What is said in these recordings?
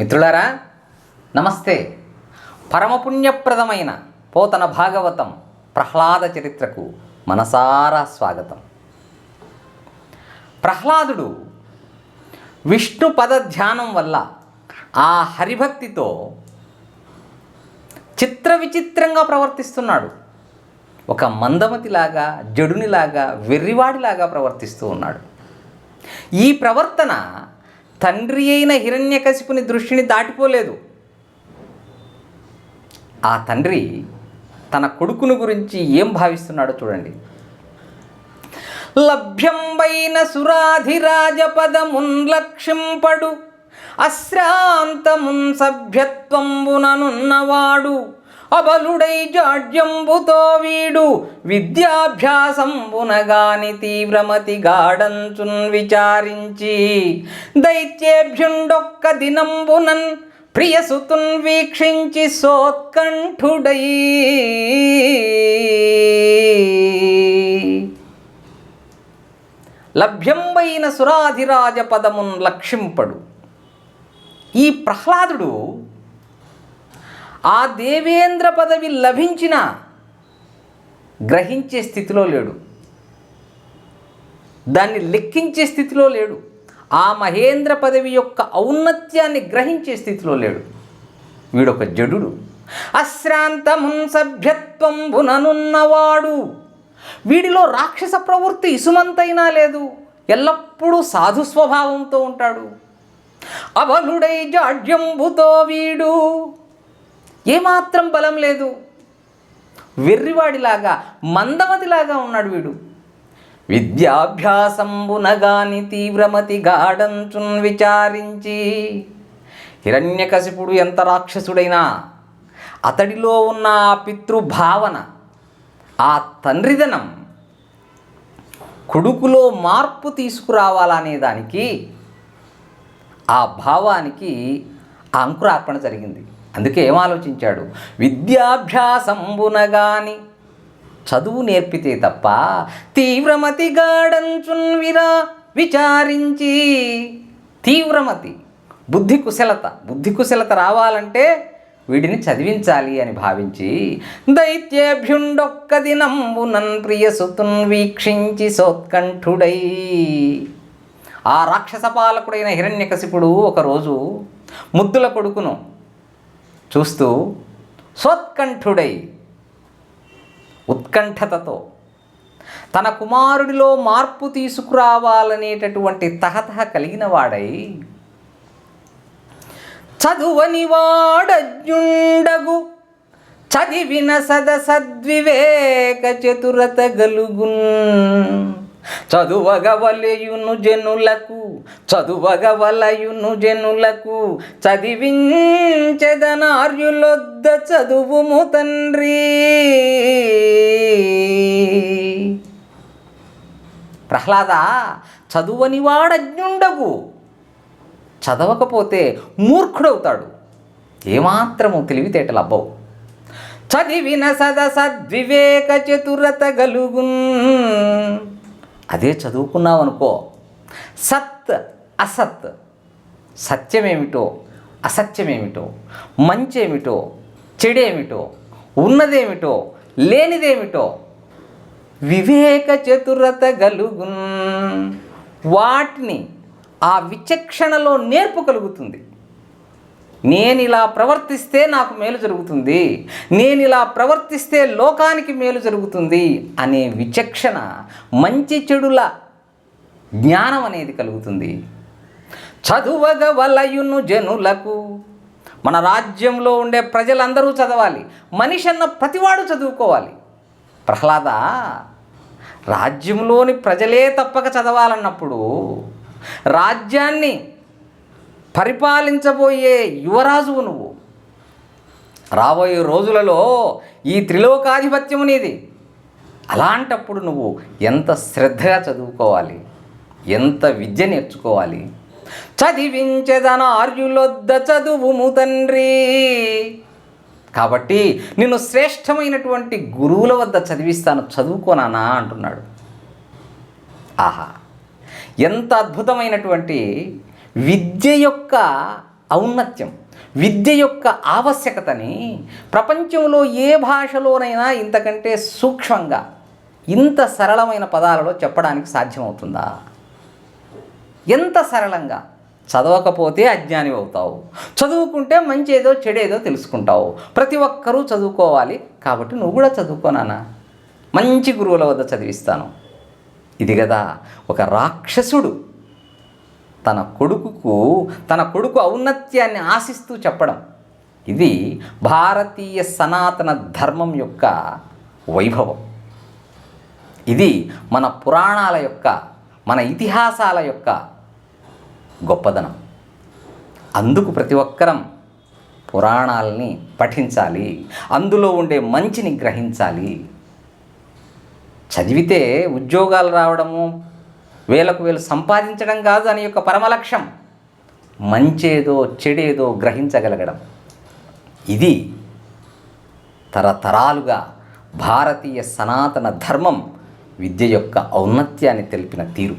మిత్రులారా నమస్తే. పరమపుణ్యప్రదమైన పోతన భాగవతం ప్రహ్లాద చరిత్రకు మనసారా స్వాగతం. ప్రహ్లాదుడు విష్ణు పద ధ్యానం వల్ల ఆ హరిభక్తితో చిత్ర విచిత్రంగా ప్రవర్తిస్తున్నాడు. ఒక మందమతిలాగా జడునిలాగా వెర్రివాడిలాగా ప్రవర్తిస్తూ ఉన్నాడు. ఈ ప్రవర్తన తండ్రి అయిన హిరణ్యకశిపుని దృష్టిని దాటిపోలేదు. ఆ తండ్రి తన కొడుకును గురించి ఏం భావిస్తున్నాడో చూడండి. లభ్యంబైన సురాధిరాజపదమున్ లక్ష్యంపడు అశ్రాంతమున్ సభ్యత్వంబుననున్నవాడు. అబలుడై జాడ్యంబుతో వీడు విద్యాభ్యాసంబునగాని తీవ్రమతి గాడంచున్ విచారించి దైత్యేభ్యుండొక్క దినంబునన్ ప్రియసుతున్ వీక్షించి సోత్కంఠుడై. లభ్యంబైన సురాధిరాజ పదమున్ లక్షింపడు. ఈ ప్రహ్లాదుడు ఆ దేవేంద్ర పదవి లభించిన గ్రహించే స్థితిలో లేడు. దాన్ని లెక్కించే స్థితిలో లేడు. ఆ మహేంద్ర పదవి యొక్క ఔన్నత్యాన్ని గ్రహించే స్థితిలో లేడు. వీడొక జడుడు. అశ్రాంతమున్ సభ్యత్వంబుననున్నవాడు వీడిలో రాక్షస ప్రవృత్తి ఇసుమంతైనా లేదు. ఎల్లప్పుడూ సాధు స్వభావంతో ఉంటాడు. అబలుడై జాడ్యంబుతో వీడు. ఏమాత్రం బలం లేదు. వెర్రివాడిలాగా మందమతిలాగా ఉన్నాడు వీడు. విద్యాభ్యాసంబునగాని తీవ్రమతి గాఢంచున్ విచారించి హిరణ్యకశిపుడు ఎంత రాక్షసుడైనా అతడిలో ఉన్న ఆ పితృభావన ఆ తండ్రిదనం కొడుకులో మార్పు తీసుకురావాలనే దానికి ఆ భావానికి ఆ అంకురార్పణ జరిగింది. అందుకే ఏం ఆలోచించాడు? విద్యాభ్యాసంబునగాని చదువు నేర్పితే తప్ప తీవ్రమతి గాడంచున్ విరా విచారించి తీవ్రమతి బుద్ధి కుశలత బుద్ధి కుశలత రావాలంటే వీడిని చదివించాలి అని భావించి దైత్యేభ్యుండొక్క దినంబునన్ ప్రియసుతున్ వీక్షించి సోత్కంఠుడై. ఆ రాక్షస పాలకుడైన హిరణ్యకశిపుడు ఒకరోజు ముద్దుల కొడుకును చూస్తూ సోత్కంఠుడై ఉత్కంఠతతో తన కుమారుడిలో మార్పు తీసుకురావాలనేటటువంటి తహతహ కలిగిన వాడై చదువని వాడజుండగు చదివిన సద సద్వివేక చతురత గలుగున్. చదువగవలయును జనులకు చదువగవలయును జనులకు చదివించెదనార్యులొద్ద చదువుము తండ్రి. ప్రహ్లాద చదువని వాడజ్ఞుండవు చదవకపోతే మూర్ఖుడవుతాడు. ఏమాత్రము తెలివితేటలు అబ్బవు చదివిన సద సద్వివేక చతురత గలుగున్. అదే చదువుకున్నావు అనుకో సత్ అసత్. సత్యమేమిటో అసత్యమేమిటో మంచేమిటో చెడేమిటో ఉన్నదేమిటో లేనిదేమిటో. వివేక చతురత గలుగున్. వాటిని ఆ విచక్షణలో నేర్పు కలుగుతుంది. నేను ఇలా ప్రవర్తిస్తే నాకు మేలు జరుగుతుంది. నేను ఇలా ప్రవర్తిస్తే లోకానికి మేలు జరుగుతుంది అనే విచక్షణ మంచి చెడుల జ్ఞానం అనేది కలుగుతుంది. చదువగ వలయును జనులకు మన రాజ్యంలో ఉండే ప్రజలందరూ చదవాలి. మనిషి అన్న ప్రతివాడు చదువుకోవాలి. ప్రహ్లాద రాజ్యంలోని ప్రజలే తప్పక చదవాలన్నప్పుడు రాజ్యాన్ని పరిపాలించబోయే యువరాజువు నువ్వు. రాబోయే రోజులలో ఈ త్రిలోకాధిపత్యము నీది. అలాంటప్పుడు నువ్వు ఎంత శ్రద్ధగా చదువుకోవాలి? ఎంత విద్య నేర్చుకోవాలి? చదివించేదన ఆర్యులొద్ద చదువుము తండ్రి. కాబట్టి నిన్ను శ్రేష్టమైనటువంటి గురువుల వద్ద చదివిస్తాను చదువుకోనానా అంటున్నాడు. ఆహా! ఎంత అద్భుతమైనటువంటి విద్య యొక్క ఔన్నత్యం విద్య యొక్క ఆవశ్యకతని ప్రపంచంలో ఏ భాషలోనైనా ఇంతకంటే సూక్ష్మంగా ఇంత సరళమైన పదాలలో చెప్పడానికి సాధ్యమవుతుందా? ఎంత సరళంగా? చదవకపోతే అజ్ఞాని అవుతావు. చదువుకుంటే మంచి ఏదో చెడేదో తెలుసుకుంటావు. ప్రతి ఒక్కరూ చదువుకోవాలి కాబట్టి నువ్వు కూడా చదువుకోనానా మంచి గురువుల వద్ద చదివిస్తాను. ఇది కదా ఒక రాక్షసుడు. తన కొడుకుకు తన కొడుకు ఔన్నత్యాన్ని ఆశిస్తూ చెప్పడం. ఇది భారతీయ సనాతన ధర్మం యొక్క వైభవం. ఇది మన పురాణాల యొక్క మన ఇతిహాసాల యొక్క గొప్పదనం. అందుకు ప్రతి ఒక్కరం పురాణాలని పఠించాలి అందులో ఉండే మంచిని గ్రహించాలి. చదివితే ఉద్యోగాలు రావడము వేలకు వేలు సంపాదించడం కాదు అని యొక్క పరమలక్ష్యం. మంచేదో చెడేదో గ్రహించగలగడం. ఇది తరతరాలుగా భారతీయ సనాతన ధర్మం విద్య యొక్క ఔన్నత్యాన్ని తెలిపిన తీరు.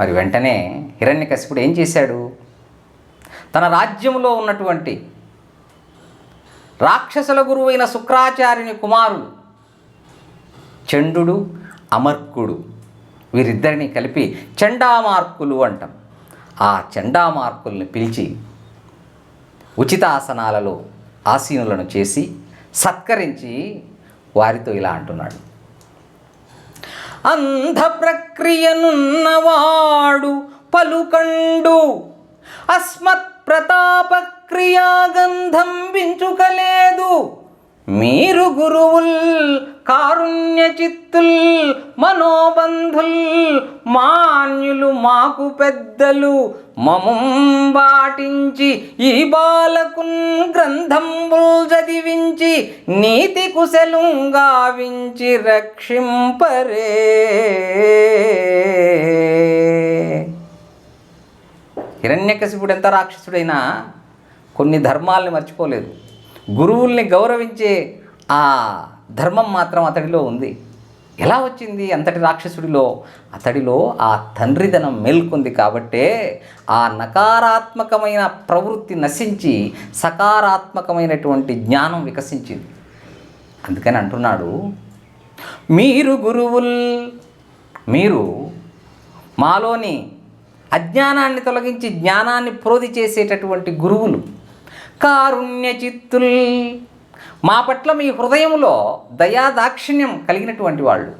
మరి వెంటనే హిరణ్యకశిపుడు ఏం చేశాడు? తన రాజ్యంలో ఉన్నటువంటి రాక్షసుల గురువైన శుక్రాచార్యుని కుమారుడు చండు అమర్కుడు. వీరిద్దరిని కలిపి చండామార్కులు అంటాం. ఆ చండామార్కుల్ని పిలిచి ఉచితాసనాలలో ఆసీనులను చేసి సత్కరించి వారితో ఇలా అంటున్నాడు. అంధ ప్రక్రియనున్నవాడు పలుకండు. అస్మత్ ప్రతాప క్రియాగంధం వించుకలేదు. మీరు గురువుల్ కారుణ్య చిత్తుల్ మనోబంధుల్ మాన్యులు మాకు పెద్దలు. మమం బాటించి ఈ బాలకున్ గ్రంథంబుల్ చదివించి నీతి కుశలం గావించి రక్షింపరే. హిరణ్యకశిపుడు ఎంత రాక్షసుడైనా కొన్ని ధర్మాల్ని మర్చిపోలేదు. గురువుల్ని గౌరవించే ఆ ధర్మం మాత్రం అతడిలో ఉంది. ఎలా వచ్చింది? అంతటి రాక్షసుడిలో. అతడిలో ఆ తండ్రిదనం మేల్కొంది కాబట్టే ఆ నకారాత్మకమైన ప్రవృత్తి నశించి సకారాత్మకమైనటువంటి జ్ఞానం వికసించింది. అందుకని అంటున్నాడు మీరు గురువుల్ మీరు మాలోని అజ్ఞానాన్ని తొలగించి జ్ఞానాన్ని ప్రోధి చేసేటటువంటి గురువులు కారుణ్య చిత్తుల్ మా పట్ల మీ హృదయంలో దయా దాక్షిణ్యం కలిగినటువంటి వాళ్ళు.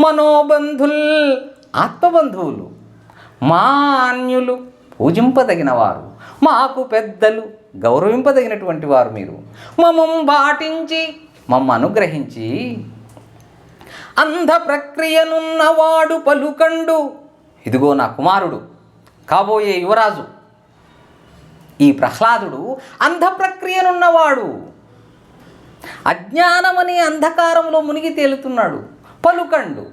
మనోబంధుల్ ఆత్మబంధువులు మాన్యులు పూజింపదగిన వారు మాకు పెద్దలు గౌరవింపదగినటువంటి వారు మీరు. మమ్మం బాటించి మమ్మ అనుగ్రహించి అంధ ప్రక్రియనున్నవాడు పలుకండు. ఇదిగో నా కుమారుడు కాబోయే యువరాజు. ఈ ప్రహ్లాదుడు అంధ ప్రక్రియనున్నవాడు. అజ్ఞానమనే అంధకారంలో మునిగి తేలుతున్నాడు. పలుకండు.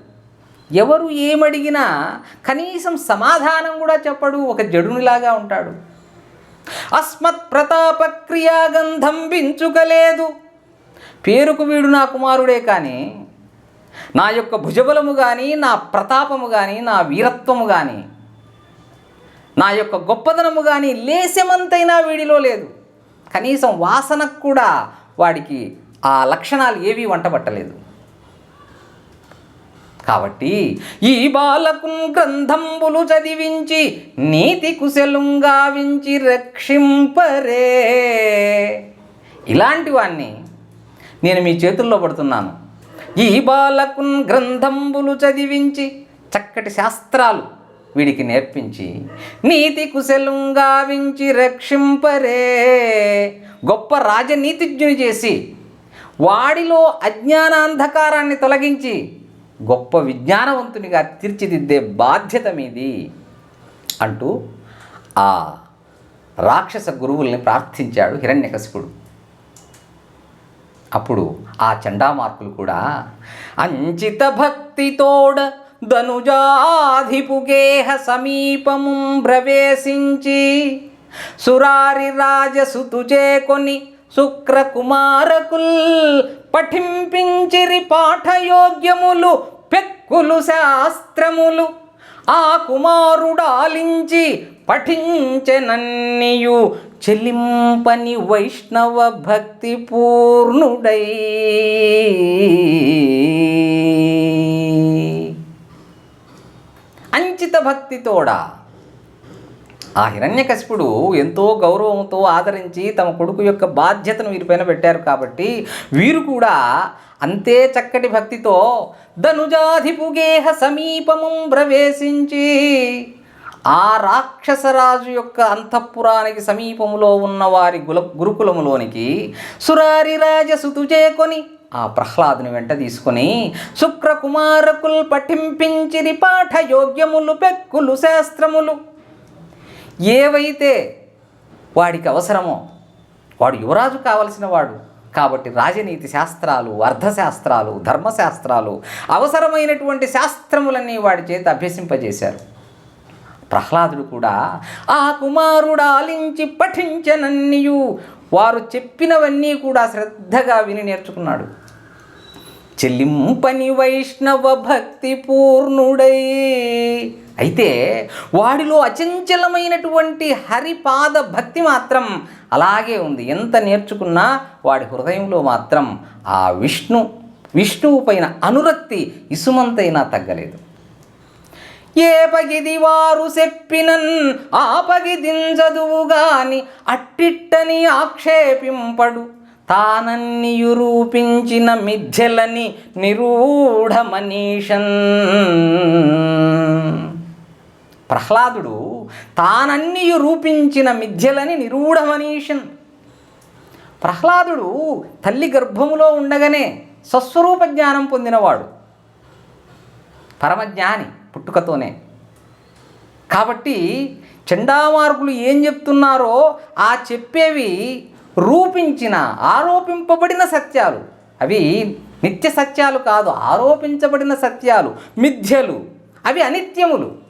ఎవరు ఏమడిగినా కనీసం సమాధానం కూడా చెప్పడు ఒక జడునిలాగా ఉంటాడు. అస్మత్ ప్రతాపక్రియాగంధం క్రియాగంధం పేరుకు వీడు నా కుమారుడే కానీ నా యొక్క భుజబలము కానీ నా ప్రతాపము కానీ నా వీరత్వము కానీ నా యొక్క గొప్పదనము కానీ లేశమంతైనా వీడిలో లేదు. కనీసం వాసనకు కూడా వాడికి ఆ లక్షణాలు ఏవీ వంటబట్టలేదు. కాబట్టి ఈ బాలకున్ గ్రంథంబులు చదివించి నీతి కుశలుంగావించి రక్షింపరే. ఇలాంటి వాణ్ణి నేను మీ చేతుల్లో పడుతున్నాను. ఈ బాలకున్ గ్రంథంబులు చదివించి చక్కటి శాస్త్రాలు వీడికి నేర్పించి నీతి కుశలుంగావించి రక్షింపరే. గొప్ప రాజనీతిజ్ఞుని చేసి వాడిలో అజ్ఞానాంధకారాన్ని తొలగించి గొప్ప విజ్ఞానవంతునిగా తీర్చిదిద్దే బాధ్యత మీది అంటూ ఆ రాక్షస గురువుల్ని ప్రార్థించాడు హిరణ్యకశిపుడు. అప్పుడు ఆ చండామార్కులు కూడా అంచిత భక్తితోడ ధనుజాధిపుగేహ సమీపము ప్రవేశించి సురారి రాజసుతు చేకొని శుక్రకుమారకుల్ పఠింపించిరి పాఠయోగ్యములు పెక్కులు శాస్త్రములు. ఆ కుమారుడాలించి పఠించెనన్నియు చెలింపని వైష్ణవ భక్తి పూర్ణుడై భక్తితోడా? ఆ హిరణ్యకశిపుడు ఎంతో గౌరవంతో ఆదరించి తమ కొడుకు యొక్క బాధ్యతను వీరిపైన పెట్టారు కాబట్టి వీరు కూడా అంతే చక్కటి భక్తితో ధనుజాధిపుగేహ సమీపము ప్రవేశించి ఆ రాక్షసరాజు యొక్క అంతఃపురానికి సమీపములో ఉన్న వారి గుల గురుకులములోనికి సురారి రాజసుతు చేకొని ఆ ప్రహ్లాదుని వెంట తీసుకొని శుక్రకుమారకుల్ పఠింపించిరి పాఠ యోగ్యములు పెక్కులు శాస్త్రములు. ఏవైతే వాడికి అవసరమో వాడు యువరాజు కావలసిన వాడు. కాబట్టి రాజనీతి శాస్త్రాలు అర్థశాస్త్రాలు ధర్మశాస్త్రాలు అవసరమైనటువంటి శాస్త్రములన్నీ వాడి చేత అభ్యసింపజేశారు. ప్రహ్లాదుడు కూడా ఆ కుమారుడు ఆలించి పఠించనన్నీయు. వారు చెప్పినవన్నీ కూడా శ్రద్ధగా విని నేర్చుకున్నాడు. చెల్లింపని వైష్ణవ భక్తి పూర్ణుడై. అయితే వాడిలో అచంచలమైనటువంటి హరిపాద భక్తి మాత్రం అలాగే ఉంది. ఎంత నేర్చుకున్నా వాడి హృదయంలో మాత్రం ఆ విష్ణు విష్ణువు పైన అనురక్తి ఇసుమంతైనా తగ్గలేదు. ఏ పగిది వారు చెప్పినన్ ఆ పగిదించదువు గాని అట్టిట్టని ఆక్షేపింపడు. తానన్నియు రూపించిన మిథ్యలని నిరూఢ మనీషన్ ప్రహ్లాదుడు తానన్నియు రూపించిన మిథ్యలని నిరూఢ మనీషన్ ప్రహ్లాదుడు తల్లి గర్భములో ఉండగానే స్వస్వరూప జ్ఞానం పొందినవాడు. పరమజ్ఞాని పుట్టుకతోనే. కాబట్టి చండామార్గులు ఏం చెప్తున్నారో ఆ చెప్పేవి రూపించిన ఆరోపింపబడిన సత్యాలు. అవి నిత్య సత్యాలు కాదు ఆరోపించబడిన సత్యాలు మిథ్యలు. అవి అనిత్యములు.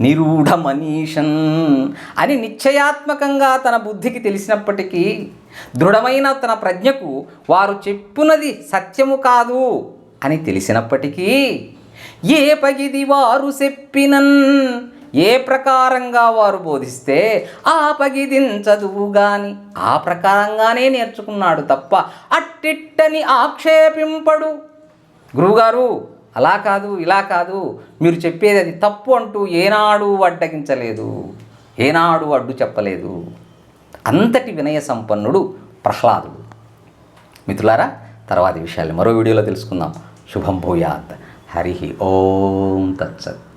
నిరూఢ మనీషన్ అని నిశ్చయాత్మకంగా తన బుద్ధికి తెలిసినప్పటికీ దృఢమైన తన ప్రజ్ఞకు వారు చెప్పునది సత్యము కాదు అని తెలిసినప్పటికీ ఏ పగిది వారు చెప్పినన్ ఏ ప్రకారంగా వారు బోధిస్తే ఆ పగిదించదువు గాని ఆ ప్రకారంగానే నేర్చుకున్నాడు తప్ప అట్టిట్టని ఆక్షేపింపడు. గురువుగారు అలా కాదు ఇలా కాదు. మీరు చెప్పేది అది తప్పు అంటూ ఏనాడు అడ్డగించలేదు. ఏనాడు అడ్డు చెప్పలేదు. అంతటి వినయ సంపన్నుడు ప్రహ్లాదుడు. మిత్రులారా తర్వాతి విషయాలు మరో వీడియోలో తెలుసుకుందాం. శుభం భూయాత్. హరి ఓం తత్సత్.